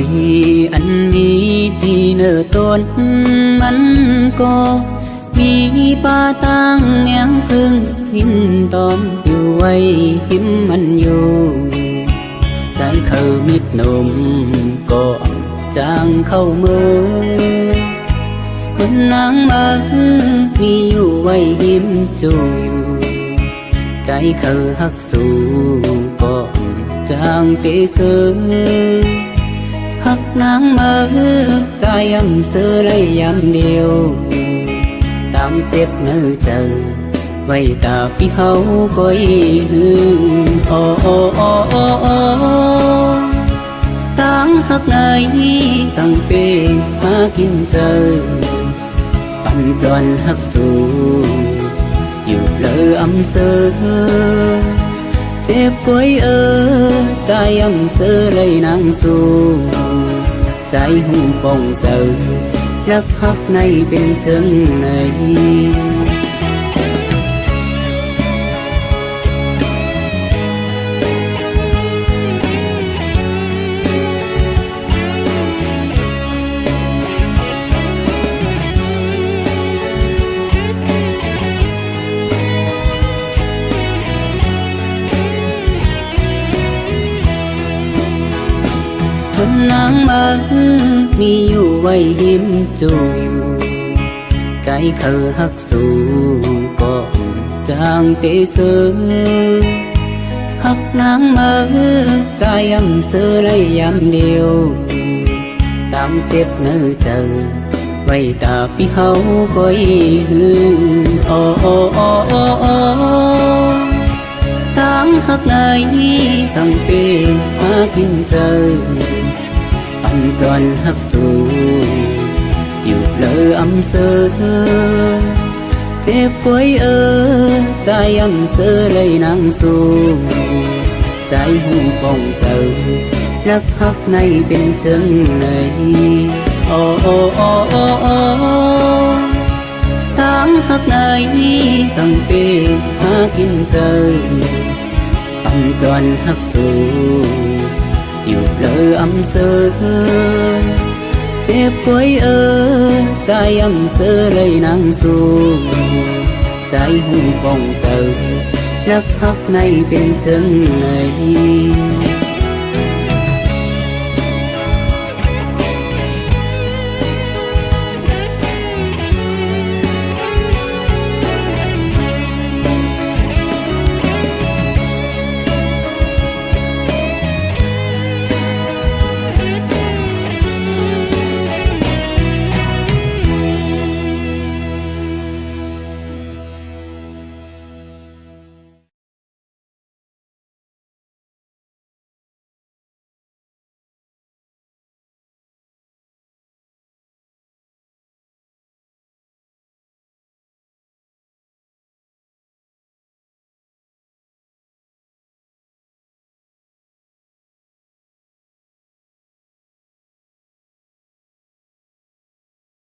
ยอันนี้ที่เนอต้นมันก็มีปาตังเมียงพึ่งหินตอมอยู่ไว้หิมมันอยู่ใจเขามิดหนมก็จางเข้ามือเป็นนางมามีอยู่ไว้ยิ้มจูอยู่ใจเขาหักสู่ก็จางเกสือหักนางมาใจยเสือ ไรยำเลยยังเดียวตามเจ็บเนื้อเจอไว้ตาพี่เขาก็ยีหือโอ้โอ้โอ้โอ้โอ้ตั้งหักไหนตั้งเปหากินเจอปันจวนหักสู่อยู่เลยอำเสอเจ็บกวยเออใจอำเสอเลยนางสู่ ใจหูปองเสอรักพักในเป็นเชิงไหน นางมามีอยู่ไว้ยิ้มจูอยู่ใจเขาหักสู่ก็จางเตเสือหักนางมาใจยำเสือไรยำเดียว ตามเจ็บเนื้อเจอไว้ตาพี่เขาก็ยีหือโอ้โอ้โอ้โอ้โอ้ตั้งหักไหนสั่งเปหากินเจอ ปั่นจนหักสู่อยู่เลยอำเสอเจ็บป่วยเออใจอำเสอเลยนางสู่ใจหูป องเสอรักหักในเป็นเชิงไหนโอ้โ